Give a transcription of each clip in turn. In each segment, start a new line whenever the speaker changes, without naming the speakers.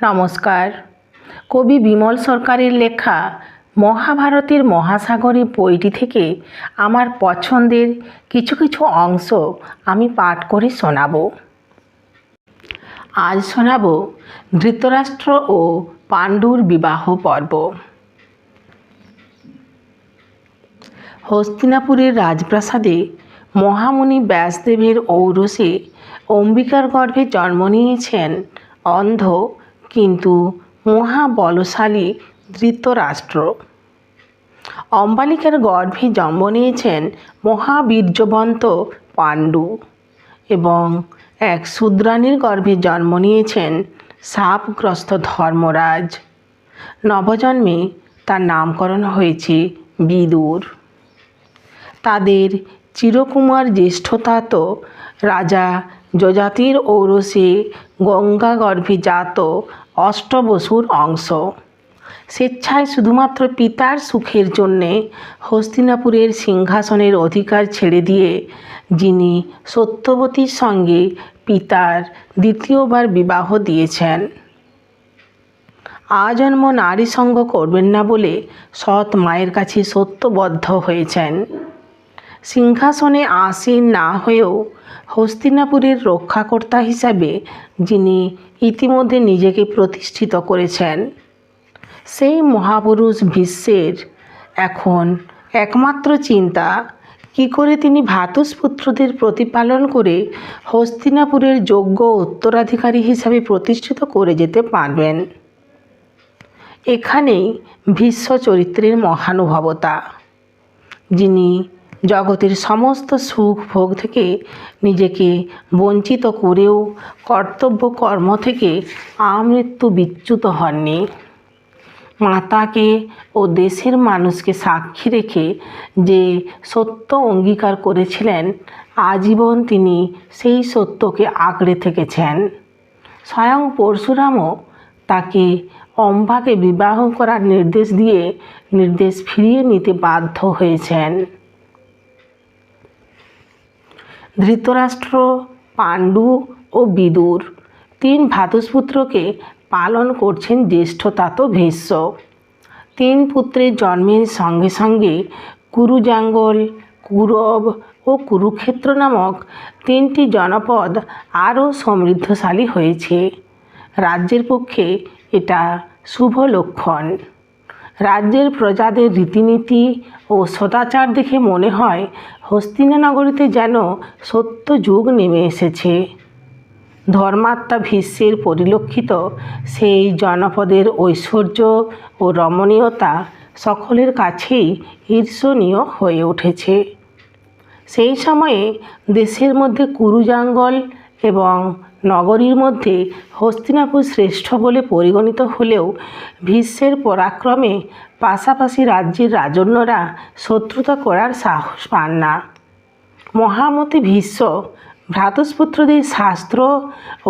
নমস্কার। কবি বিমল সরকারের লেখা মহাভারতের মহাসাগরী বইটি থেকে আমার পছন্দের কিছু কিছু অংশ আমি পাঠ করে শোনাবো। আজ শোনাব ধৃতরাষ্ট্র ও পাণ্ডুর বিবাহ পর্ব। হস্তিনাপুরের রাজপ্রাসাদে মহামুনি ব্যাসদেবের ঔরসে অম্বিকার গর্ভে জন্ম নিয়েছেন অন্ধ কিন্তু মহাবলশালী ধৃতরাষ্ট্র। অম্বালিকার গর্ভে জন্ম নিয়েছেন মহাবীর্যবন্ত পাণ্ডু এবং এক শূদ্রাণীর গর্ভে জন্ম নিয়েছেন সাপগ্রস্ত ধর্মরাজ। নবজন্মে তার নামকরণ হয়েছে বিদুর। তাদের চিরকুমার জ্যেষ্ঠতা তো রাজা যজাতির ঔরসে গঙ্গা গর্ভে জাত অষ্টবসুর অংশ। স্বেচ্ছায় শুধুমাত্র পিতার সুখের জন্যে হস্তিনাপুরের সিংহাসনের অধিকার ছেড়ে দিয়ে যিনি সত্যবতীর সঙ্গে পিতার দ্বিতীয়বার বিবাহ দিয়েছেন। আজন্ম নারী সঙ্গ করবেন না বলে সৎ মায়ের কাছে সত্যবদ্ধ হয়েছেন। সিংহাসনে আসীন না হয়েও হস্তিনাপুরের রক্ষাকর্তা হিসাবে যিনি ইতিমধ্যে নিজেকে প্রতিষ্ঠিত করেছেন, সেই মহাপুরুষ বিশ্বের এখন একমাত্র চিন্তা, কি করে তিনি ভ্রাতুষ্পুত্রদের প্রতিপালন করে হস্তিনাপুরের যোগ্য উত্তরাধিকারী হিসাবে প্রতিষ্ঠিত করে যেতে পারবেন। এখানেই ভীষ্ম চরিত্রের মহানুভবতা, যিনি জগতের সমস্ত সুখ ভোগ থেকে নিজেকে বঞ্চিত করেও কর্তব্য কর্ম থেকে আমৃত্যু বিচ্যুত হননি। মাতাকে ও দেশের মানুষকে সাক্ষী রেখে যে সত্য অঙ্গীকার করেছিলেন, আজীবন তিনি সেই সত্যকে আঁকড়ে থেকেছেন। স্বয়ং পরশুরামও তাকে অম্বাকে বিবাহ করার নির্দেশ দিয়ে নির্দেশ ফিরিয়ে নিতে বাধ্য হয়েছেন। ধৃতরাষ্ট্র, পাণ্ডু ও বিদুর। তিন ভ্রাতুষ্পুত্রকে পালন করছেন জ্যেষ্ঠতাত ভীষ্ম তিন পুত্রের জন্মের সঙ্গে সঙ্গে কুরুজাঙ্গল, কুরব ও কুরুক্ষেত্র নামক তিনটি জনপদ আরও সমৃদ্ধশালী হয়েছে। রাজ্যের পক্ষে এটা শুভ লক্ষণ। রাজ্যের প্রজাদের রীতিনীতি ও সদাচার দেখে মনে হয় হস্তিনানগরীতে যেন সত্য যুগ নেমে এসেছে। ধর্মাত্মা ভীষ্মের পরিলক্ষিত সেই জনপদের ঐশ্বর্য ও রমণীয়তা সকলের কাছেই ঈর্ষণীয় হয়ে উঠেছে। সেই সময়ে দেশের মধ্যে কুরুজাঙ্গল এবং নগরীর মধ্যে হস্তিনাপুর শ্রেষ্ঠ বলে পরিগণিত হলেও ভীষ্মের পরাক্রমে পাশাপাশি রাজ্যের রাজন্যরা শত্রুতা করার সাহস পান না। মহামতি ভীষ্ম ভ্রাতুষ্পুত্রদের শাস্ত্র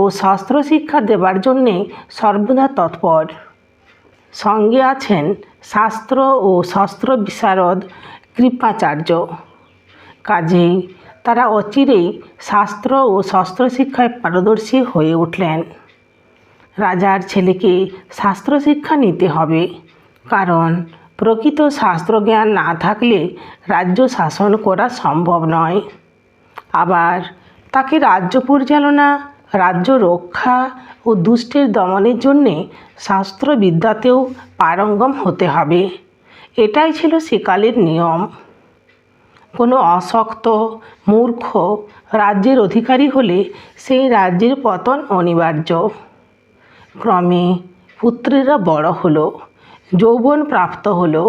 ও শস্ত্র শিক্ষা দেবার জন্যে সর্বদা তৎপর। সঙ্গে আছেন শাস্ত্র ও শস্ত্র বিশারদ কৃপাচার্য। কাজেই তারা অচিরেই শাস্ত্র ও শস্ত্র শিক্ষায় পারদর্শী হয়ে উঠলেন। রাজার ছেলেকে শাস্ত্র শিক্ষা নিতে হবে। কারণ প্রকৃত শাস্ত্রজ্ঞান না থাকলে রাজ্য শাসন করা সম্ভব নয়। আবার তাকে রাজ্য পরিচালনা, রাজ্য রক্ষা ও দুষ্টের দমনের জন্যে শাস্ত্রবিদ্যাতেও পারঙ্গম হতে হবে। এটাই ছিল সেকালের নিয়ম। কোনো অশক্ত, মূর্খ রাজ্যের অধিকারী হলে সেই রাজ্যের পতন অনিবার্য। ক্রমে পুত্রেরা বড় হলো। যৌবন প্রাপ্ত হলো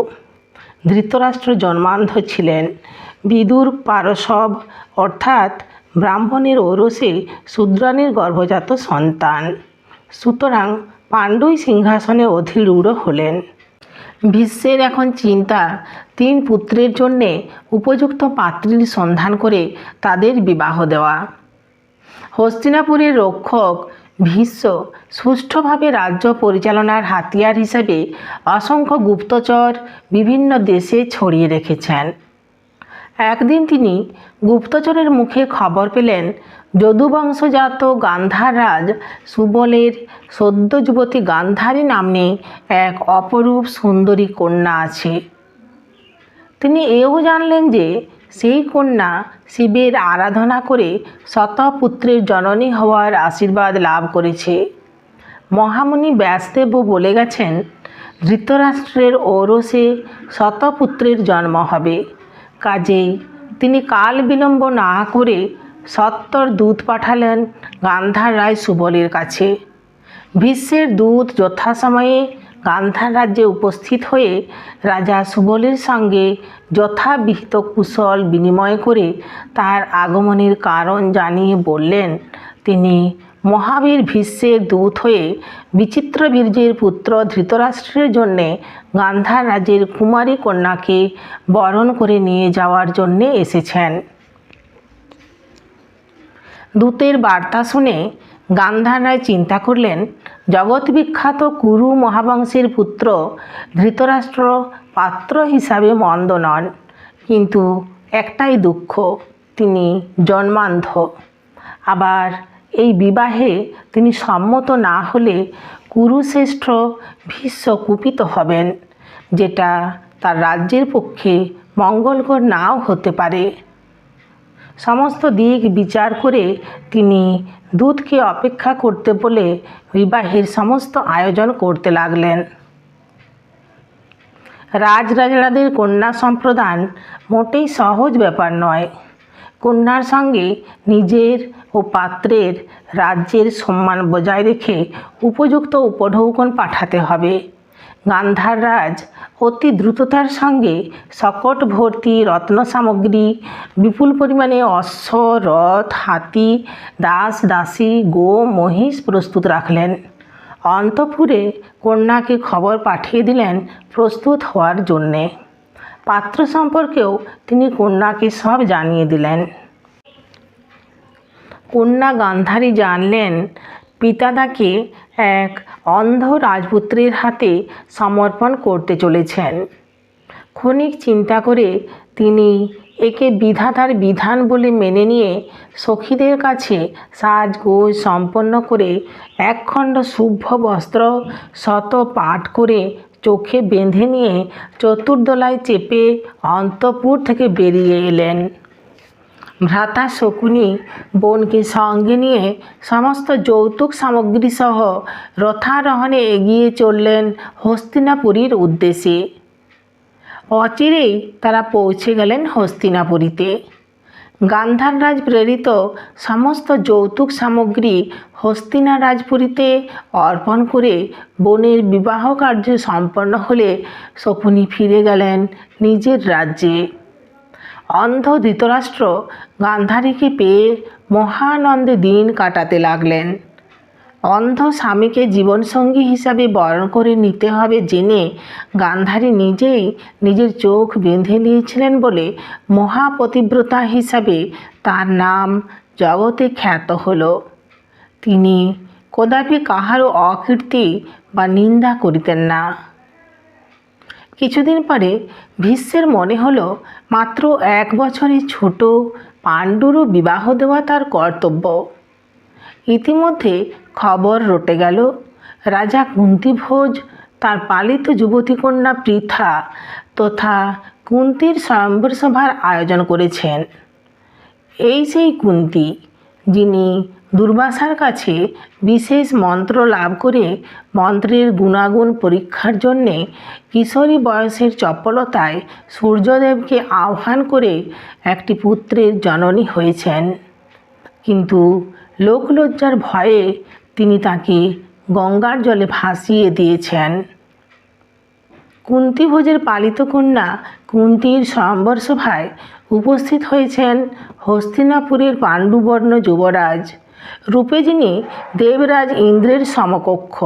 ধৃতরাষ্ট্র জন্মান্ধ ছিলেন। বিদুর পারসব অর্থাৎ ব্রাহ্মণের ওরসে শূদ্রাণীর গর্ভজাত সন্তান। সুতরাং পাণ্ডুই সিংহাসনে অধিরূঢ় হলেন। ভীষ্মের এখন চিন্তা তিন পুত্রের জন্যে উপযুক্ত পাত্রীর সন্ধান করে তাদের বিবাহ দেওয়া। হস্তিনাপুরের রক্ষক ভীষ্ম সুষ্ঠুভাবে রাজ্য পরিচালনার হাতিয়ার হিসেবে অসংখ্য গুপ্তচর বিভিন্ন দেশে ছড়িয়ে রেখেছেন। একদিন তিনি গুপ্তচরের মুখে খবর পেলেন, যদুবংশজাত গান্ধাররাজ সুবলের সদ্য যুবতী গান্ধারী নাম্নী এক অপরূপ সুন্দরী কন্যা আছে। তিনি এও জানলেন যে সেই কন্যা শিবের আরাধনা করে শতপুত্রের জননী হওয়ার আশীর্বাদ লাভ করেছে। মহামুনি ব্যাসদেবও বলে গেছেন, ধৃতরাষ্ট্রের ঔরসে শতপুত্রের জন্ম হবে। কাজেই তিনি কাল বিলম্ব না করে সত্তর দূত পাঠালেন গান্ধার রায় সুবলের কাছে। ভীষ্মের দূত যথাসময়ে গান্ধার রাজ্যে উপস্থিত হয়ে রাজা সুবলের সঙ্গে যথাবিহিত কুশল বিনিময় করে তার আগমনের কারণ জানিয়ে বললেন, তিনি মহাবীর ভীষ্মের দূত হয়ে বিচিত্র বীর্যের পুত্র ধৃতরাষ্ট্রের জন্যে গান্ধার রাজ্যের কুমারী কন্যাকে বরণ করে নিয়ে যাওয়ার জন্যে এসেছেন। দূতের বার্তা শুনে গান্ধার রায় চিন্তা করলেন, জগৎ বিখ্যাত কুরু মহাবংশের পুত্র ধৃতরাষ্ট্র পাত্র হিসাবে মন্দ নন, কিন্তু একটাই দুঃখ, তিনি জন্মান্ধ। আবার এই বিবাহে তিনি সম্মত না হলে কুরুশ্রেষ্ঠ ভীষ্ম কুপিত হবেন, যেটা তার রাজ্যের পক্ষে মঙ্গলকর নাও হতে পারে। সমস্ত দিক বিচার করে তিনি দূতকে অপেক্ষা করতে বলে বিবাহের সমস্ত আয়োজন করতে লাগলেন। রাজরাজরাদের কন্যা সম্প্রদান মোটেই সহজ ব্যাপার নয়। কন্যার সঙ্গে নিজের ও পাত্রের রাজ্যের সম্মান বজায় রেখে উপযুক্ত উপঢৌকন পাঠাতে হবে। গান্ধার রাজ অতি দ্রুততার সঙ্গে শকট ভর্তি রত্ন সামগ্রী, বিপুল পরিমাণে অশ্ব, রথ, হাতি, দাস, দাসী, গো, মহিষ প্রস্তুত রাখলেন। অন্তপুরে কন্যাকে খবর পাঠিয়ে দিলেন প্রস্তুত হওয়ার জন্যে। পাত্র সম্পর্কেও তিনি কন্যাকে সব জানিয়ে দিলেন। কন্যা গান্ধারী জানলেন, পিতাদাকে এক অন্ধ রাজপুত্রের হাতে সমর্পণ করতে চলেছেন। ক্ষণিক চিন্তা করে তিনি একে বিধাতার বিধান বলে মেনে নিয়ে সখীদের কাছে সাজগোজ সম্পন্ন করে একখণ্ড শুভ্র বস্ত্র শত পাঠ করে চোখে বেঁধে নিয়ে চতুর্দলায় চেপে অন্তপুর থেকে বেরিয়ে এলেন। ভ্রাতা শকুনি বোনকে সঙ্গে নিয়ে সমস্ত যৌতুক সামগ্রী সহ রথারোহণে এগিয়ে চললেন হস্তিনাপুরীর উদ্দেশ্যে। অচিরেই তারা পৌঁছে গেলেন হস্তিনাপুরীতে। গান্ধাররাজ প্রেরিত সমস্ত যৌতুক সামগ্রী হস্তিনা রাজপুরীতে অর্পণ করে বোনের বিবাহ কার্য সম্পন্ন হলে শকুনি ফিরে গেলেন নিজের রাজ্যে। অন্ধ ধৃতরাষ্ট্র গান্ধারীকে পেয়ে মহানন্দে দিন কাটাতে লাগলেন। অন্ধ স্বামীকে জীবনসঙ্গী হিসাবে বরণ করে নিতে হবে জেনে গান্ধারী নিজেই নিজের চোখ বেঁধে নিয়েছিলেন বলে মহাপতিব্রতা হিসাবে তার নাম জগতে খ্যাত হলো। তিনি কদাপি কাহারও অকীর্তি বা নিন্দা করিতেন না। কিছুদিন পরে ভীষ্মের মনে হলো, মাত্র এক বছরের ছোট পাণ্ডুরও বিবাহ দেওয়া তার কর্তব্য। ইতিমধ্যে খবর রটে গেল, রাজা কুন্তিভোজ, তার পালিত যুবতী কন্যা পৃথা তথা কুন্তির স্বয়ম্বর সভার আয়োজন করেছেন। এই সেই কুন্তি, যিনি দুর্বাসার কাছে বিশেষ মন্ত্র লাভ করে মন্ত্রের গুণাগুণ পরীক্ষার জন্যে কিশোরী বয়সের চপলতায় সূর্যদেবকে আহ্বান করে একটি পুত্রের জননী হয়েছেন। কিন্তু লোকলজ্জার ভয়ে তিনি তাকে গঙ্গার জলে ভাসিয়ে দিয়েছেন। কুন্তিভোজের পালিত কন্যা কুন্তির স্বয়ম্বর সভায় উপস্থিত হয়েছেন হস্তিনাপুরের পাণ্ডুবর্ণ যুবরাজ। রূপে যিনি দেবরাজ ইন্দ্রের সমকক্ষ,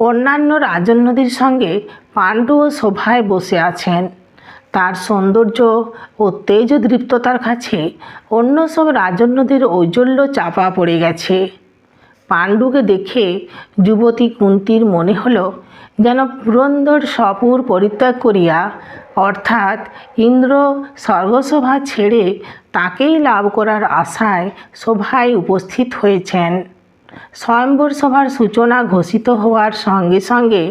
অন্যান্য রাজন্যদের সঙ্গে পাণ্ডু ও শোভায় বসে আছেন। তার সৌন্দর্য ও তেজদৃপ্ততার কাছে অন্য সব রাজন্যদের ঔজ্জ্বল্য চাপা পড়ে গেছে। পাণ্ডুকে দেখে যুবতী কুন্তির মনে হলো যেন পুরন্দর সপুর পরিত্যাগ করিয়া, অর্থাৎ ইন্দ্র স্বর্গসভা ছেড়ে তাকেই লাভ করার আশায় সভায় উপস্থিত হয়েছেন। স্বয়ম্বর সভার সূচনা ঘোষিত হওয়ার সঙ্গে সঙ্গে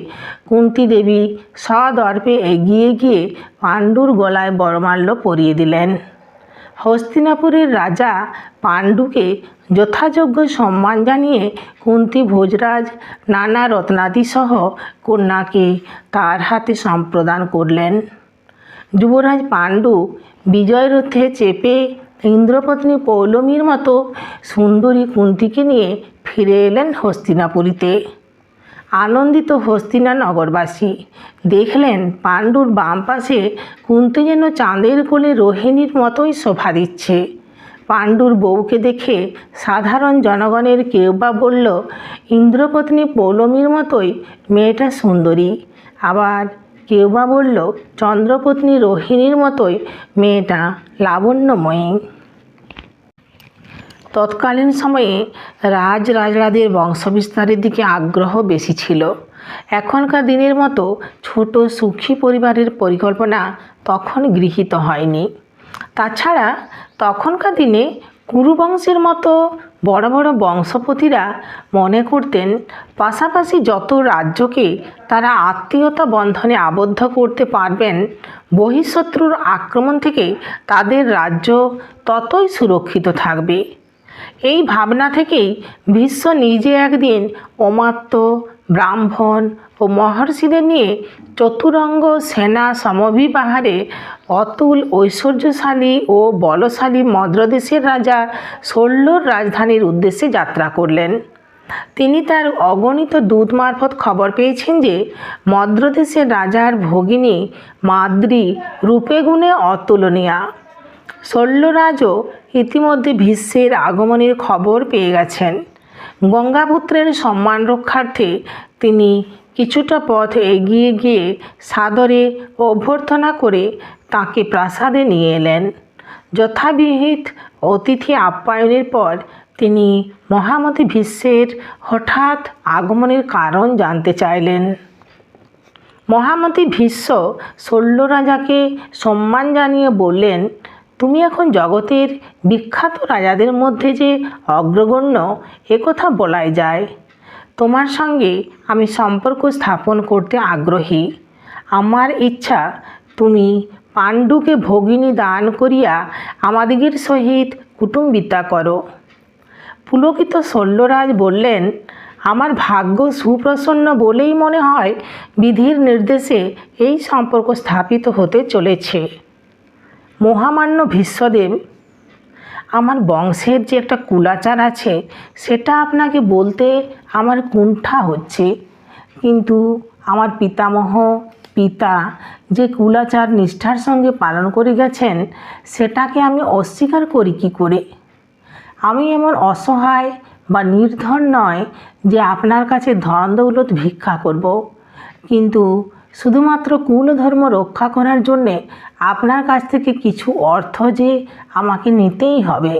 কুন্তি দেবী সদর্পে এগিয়ে গিয়ে পাণ্ডুর গলায় বরমাল্য পরিয়ে দিলেন। হস্তিনাপুরের রাজা পাণ্ডুকে যথাযোগ্য সম্মান জানিয়ে কুন্তি ভোজরাজ, নানা রত্নাদিসহ কন্যাকে তার হাতে সম্প্রদান করলেন। যুবরাজ পাণ্ডু বিজয়রথে চেপে ইন্দ্রপত্নী পৌলমীর মতো সুন্দরী কুন্তিকে নিয়ে ফিরে এলেন হস্তিনাপুরীতে। আনন্দিত হস্তিনা নগরবাসী দেখলেন পাণ্ডুর বাম পাশে কুন্তি যেন চাঁদের কোলে রোহিণীর মতোই শোভা দিচ্ছে। পাণ্ডুর বউকে দেখে সাধারণ জনগণের কেউ বা বলল, ইন্দ্রপত্নী পৌলমীর মতোই মেয়েটা সুন্দরী। আবার কেউ বা বলল, চন্দ্রপত্নী রোহিণীর মতোই মেয়েটা লাবণ্যময়ী। তৎকালীন সময়ে রাজ রাজরাদের বংশবিস্তারের দিকে আগ্রহ বেশি ছিল। এখনকার দিনের মতো ছোট সুখী পরিবারের পরিকল্পনা তখন গৃহীত হয়নি। তাছাড়া তখনকার দিনে কুরুবংশের মতো বড় বড় বংশপতিরা মনে করতেন, পাশাপাশি যত রাজ্যকে তারা আত্মীয়তা বন্ধনে আবদ্ধ করতে পারবেন, বহিঃশত্রুর আক্রমণ থেকে তাদের রাজ্য ততই সুরক্ষিত থাকবে। এই ভাবনা থেকেই ভীষ্ম নিজে একদিন অমাত্য, ব্রাহ্মণ ও মহর্ষিদের নিয়ে চতুরঙ্গ সেনা সমভিবাহারে অতুল ঐশ্বর্যশালী ও বলশালী মদ্রদেশের রাজা শল্যর রাজধানীর উদ্দেশ্যে যাত্রা করলেন। তিনি তার অগণিত দূত মারফত খবর পেয়েছেন যে মদ্রদেশের রাজার ভগিনী মাদ্রি রূপে গুণে অতুলনীয়া। শল্যরাজও ইতিমধ্যে ভীষ্মের আগমনের খবর পেয়ে গেছেন। গঙ্গাপুত্রের সম্মান রক্ষার্থে তিনি কিছুটা পথ এগিয়ে গিয়ে সাদরে অভ্যর্থনা করে তাকে প্রাসাদে নিয়ে এলেন। যথাবিহিত অতিথি আপ্যায়নের পর তিনি মহামতি ভীষ্মের হঠাৎ আগমনের কারণ জানতে চাইলেন। মহামতি ভীষ্ম শল্য রাজাকে সম্মান জানিয়ে বললেন তুমি এখন জগতের বিখ্যাত রাজাদের মধ্যে যে অগ্রগণ্য একথা বলাই যায়। তোমার সঙ্গে আমি সম্পর্ক স্থাপন করতে আগ্রহী। আমার ইচ্ছা, তুমি পাণ্ডুকে ভগিনী দান করিয়া আমাদিগের সহিত কুটুম্বিতা করো। পুলকিত শল্যরাজ বললেন, আমার ভাগ্য সুপ্রসন্ন বলেই মনে হয় বিধির নির্দেশে এই সম্পর্ক স্থাপিত হতে চলেছে। মহামান্য ভীষ্মদেব, আমার বংশের যে একটা কুলাচার আছে, সেটা আপনাকে বলতে আমার কুণ্ঠা হচ্ছে। কিন্তু আমার পিতামহ, পিতা যে কুলাচার নিষ্ঠার সঙ্গে পালন করে গেছেন, সেটাকে আমি অস্বীকার করি কি করে? আমি এমন অসহায় বা নির্ধন নয় যে আপনার কাছে ধন দৌলত ভিক্ষা করব। কিন্তু শুধুমাত্র কুলধর্ম রক্ষা করার জন্যে আপনার কাছ থেকে কিছু অর্থ যে আমাকে নিতেই হবে।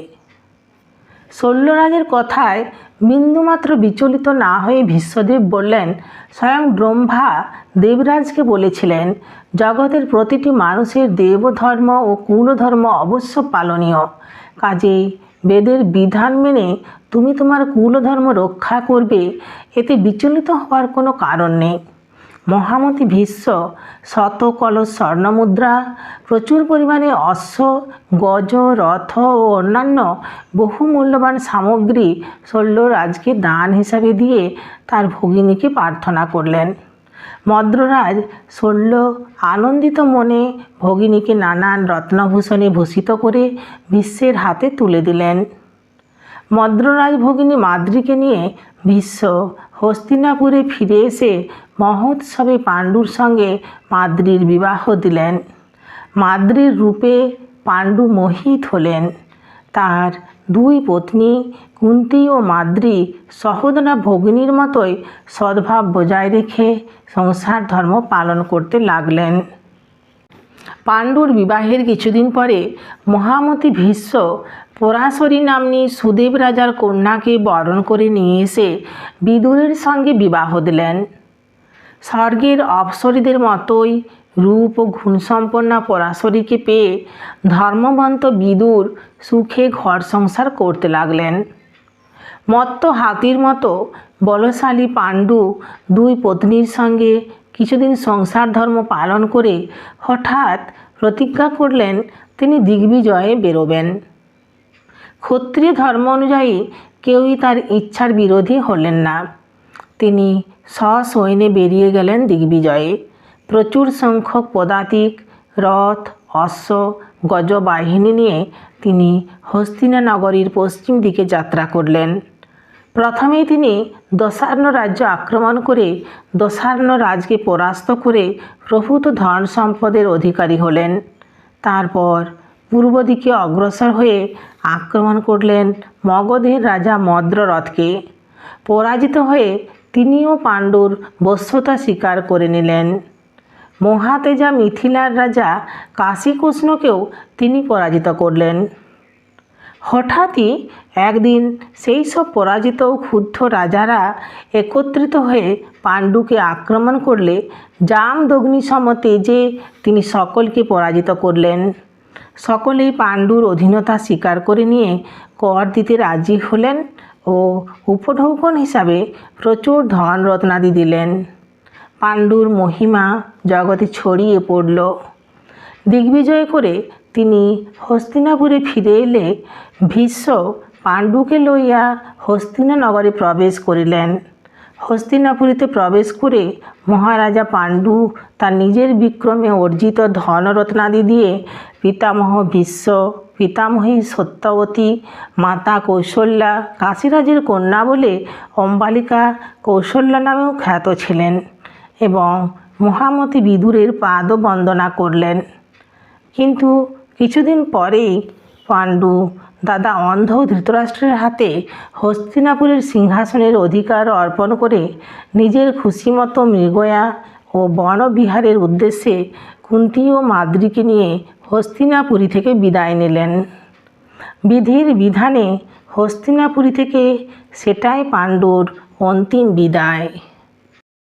শল্যরাজের কথায় বিন্দুমাত্র বিচলিত না হয়ে ভীষ্মদেব বললেন, স্বয়ং ব্রহ্মা দেবরাজকে বলেছিলেন, জগতের প্রতিটি মানুষের দেবধর্ম ও কুলধর্ম অবশ্য পালনীয়। কাজেই বেদের বিধান মেনে তুমি তোমার কুলধর্ম রক্ষা করবে, এতে বিচলিত হওয়ার কোনো কারণ নেই। মহামতি ভীষ্ম, শত কলস স্বর্ণমুদ্রা প্রচুর পরিমাণে অশ্ব, গজ, রথ ও অন্যান্য বহু মূল্যবান সামগ্রী শল্যরাজকে দান হিসাবে দিয়ে তার ভগিনীকে প্রার্থনা করলেন। মদ্ররাজ শল্য আনন্দিত মনে ভগিনীকে নানান রত্নভূষণে ভূষিত করে বিশ্বের হাতে তুলে দিলেন। মদ্ররাজ ভগিনী মাদ্রিকে নিয়ে ভীষ্ম হস্তিনাপুরে ফিরে এসে মহোৎসবে পাণ্ডুর সঙ্গে মাদ্রির বিবাহ দিলেন। মাদ্রির রূপে পাণ্ডু মোহিত হলেন। তার দুই পত্নী কুন্তি ও মাদ্রি সহোদরা ভগিনীর মতোই সদ্ভাব বজায় রেখে সংসার ধর্ম পালন করতে লাগলেন। পাণ্ডুর বিবাহের কিছুদিন পরে মহামতি ভীষ্ম পরাশরী নাম্নী সুদেব রাজার কন্যাকে বরণ করে নিয়ে এসে বিদুরের সঙ্গে বিবাহ দিলেন। স্বর্গের অপসরীদের মতোই রূপ ও গুণসম্পন্না পরাশরীকে পেয়ে ধর্মবন্ত বিদুর সুখে ঘর সংসার করতে লাগলেন। মত্ত হাতির মতো বলশালী পাণ্ডু দুই পত্নীর সঙ্গে কিছুদিন সংসার ধর্ম পালন করে হঠাৎ প্রতিজ্ঞা করলেন তিনি দিগ্বিজয়ে বেরোবেন। ক্ষত্রিয় ধর্ম অনুযায়ী কেউই তার ইচ্ছার বিরোধী হলেন না। তিনি সসৈন্যে বেরিয়ে গেলেন দিগ্বিজয়ে। প্রচুর সংখ্যক পদাতিক, রথ, অশ্ব, গজবাহিনী নিয়ে তিনি হস্তিনা নগরীর পশ্চিম দিকে যাত্রা করলেন। প্রথমেই তিনি দশার্ণ রাজ্য আক্রমণ করে দশার্ণ রাজকে পরাস্ত করে প্রভূত ধন সম্পদের অধিকারী হলেন। তারপর পূর্ব দিকে অগ্রসর হয়ে আক্রমণ করলেন মগধের রাজা মদ্ররথকে। পরাজিত হয়ে তিনিও পাণ্ডুর বশ্যতা স্বীকার করে নিলেন। মহাতেজা মিথিলার রাজা কাশীকৃষ্ণকেও তিনি পরাজিত করলেন। হঠাৎই একদিন সেই সব পরাজিত ও ক্ষুব্ধ রাজারা একত্রিত হয়ে পাণ্ডুকে আক্রমণ করলে জামদগ্নি সম তেজে তিনি সকলকে পরাজিত করলেন। সকলেই পাণ্ডুর অধীনতা স্বীকার করে নিয়ে কর দিতে রাজি হলেন ও উপঢৌকন হিসাবে প্রচুর ধন রত্নাদি দিলেন। পাণ্ডুর মহিমা জগতে ছড়িয়ে পড়ল। দিগ্বিজয় করে তিনি হস্তিনাপুরে ফিরে এলে ভীষ্ম পাণ্ডুকে লইয়া হস্তিনা নগরে প্রবেশ করিলেন। হস্তিনাপুরীতে প্রবেশ করে মহারাজা পাণ্ডু তার নিজের বিক্রমে অর্জিত ধনরত্নাদি দিয়ে পিতামহ বিশ্ব পিতামহী সত্যবতী, মাতা কৌশল্যা, কাশীরাজের কন্যা বলে অম্বালিকা কৌশল্যা নামেও খ্যাত ছিলেন এবং মহামতি বিদুরের পাদ বন্দনা করলেন। কিন্তু কিছুদিন পরেই পাণ্ডু দাদা অন্ধ ধৃতরাষ্ট্রের হাতে হস্তিনাপুরের সিংহাসনের অধিকার অর্পণ করে নিজের খুশিমতো মৃগয়া ও বনবিহারের উদ্দেশ্যে কুন্তি ও মাদ্রিকে নিয়ে হস্তিনাপুরী থেকে বিদায় নিলেন। বিধির বিধানে হস্তিনাপুরী থেকে সেটাই পাণ্ডুর অন্তিম বিদায়।